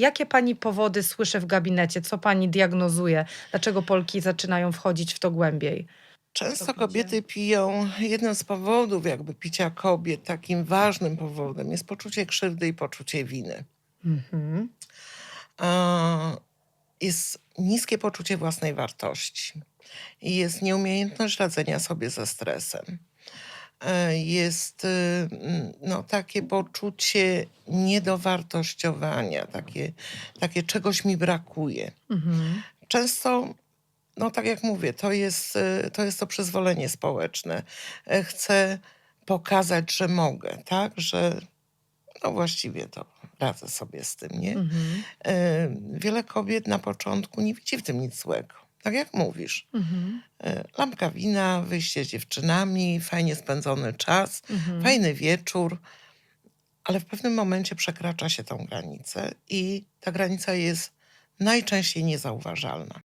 jakie pani powody słyszy w gabinecie? Co pani diagnozuje? Dlaczego Polki zaczynają wchodzić w to głębiej? Często kobiety piją. Jednym z powodów jakby picia kobiet, takim ważnym powodem jest poczucie krzywdy i poczucie winy. Mhm. A, Jest niskie poczucie własnej wartości. I Jest nieumiejętność radzenia sobie ze stresem. E, Jest mm, no, takie poczucie niedowartościowania, takie, takie czegoś mi brakuje. Mhm. Często, no tak jak mówię, to jest, y, to jest to przyzwolenie społeczne. E, Chcę pokazać, że mogę, tak? Że no właściwie to radzę sobie z tym, nie? Mhm. E, Wiele kobiet na początku nie widzi w tym nic złego. Tak jak mówisz. Mhm. E, Lampka wina, wyjście z dziewczynami, fajnie spędzony czas, Mhm. fajny wieczór, ale w pewnym momencie przekracza się tą granicę i ta granica jest najczęściej niezauważalna.